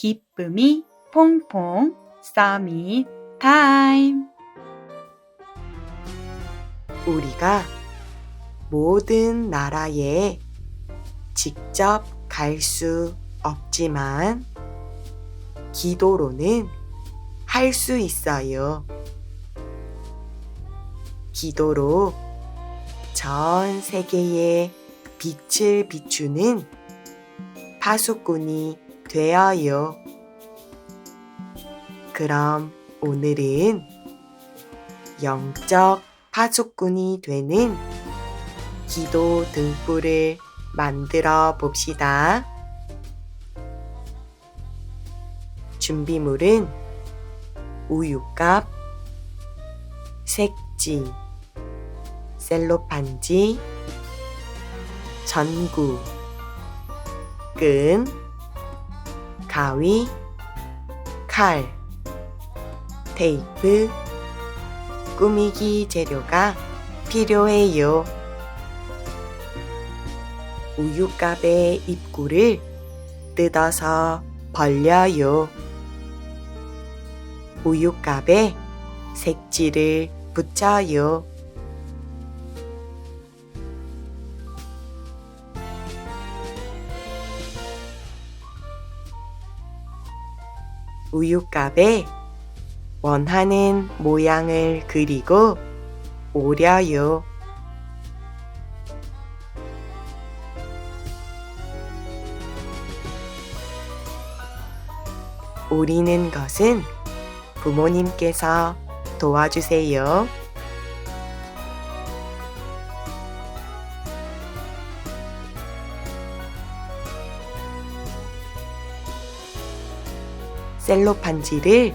기쁨이 퐁퐁 서밋 타임 우리가 모든 나라에 직접 갈 수 없지만 기도로는 할 수 있어요. 기도로 전 세계에 빛을 비추는 파수꾼이 되어요. 그럼 오늘은 영적 파수꾼이 되는 기도 등불을 만들어 봅시다. 준비물은 우유값, 색지, 셀로판지, 전구, 끈, 가위, 칼, 테이프, 꾸미기 재료가 필요해요. 우유값의 입구를 뜯어서 벌려요. 우유값에 색지를 붙여요. 우유값에 원하는 모양을 그리고 오려요. 오리는 것은 부모님께서 도와주세요. 셀로판지를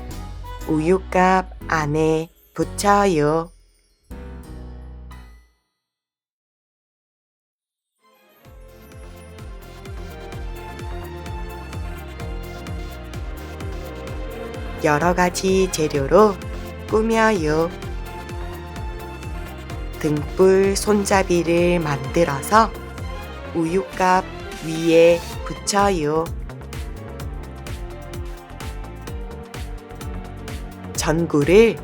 우유값 안에 붙여요. 여러 가지 재료로 꾸며요. 등불 손잡이를 만들어서 우유값 위에 붙여요. 전구를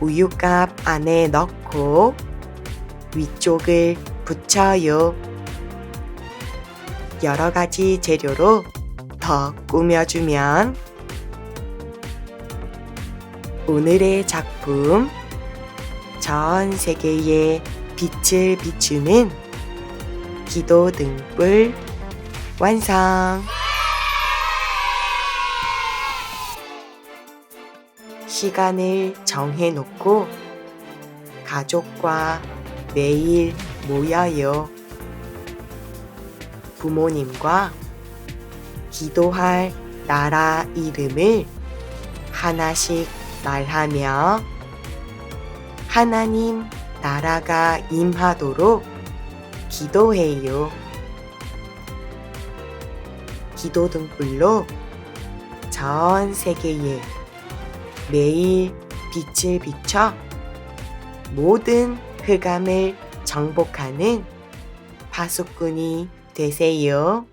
우유값 안에 넣고 위쪽을 붙여요. 여러 가지 재료로 더 꾸며주면 오늘의 작품 전 세계에 빛을 비추는 기도 등불 완성! 시간을 정해놓고 가족과 매일 모여요. 부모님과 기도할 나라 이름을 하나씩 말하며 하나님 나라가 임하도록 기도해요. 기도 등불로 전 세계에 매일 빛을 비춰 모든 흑암을 정복하는 파수꾼이 되세요.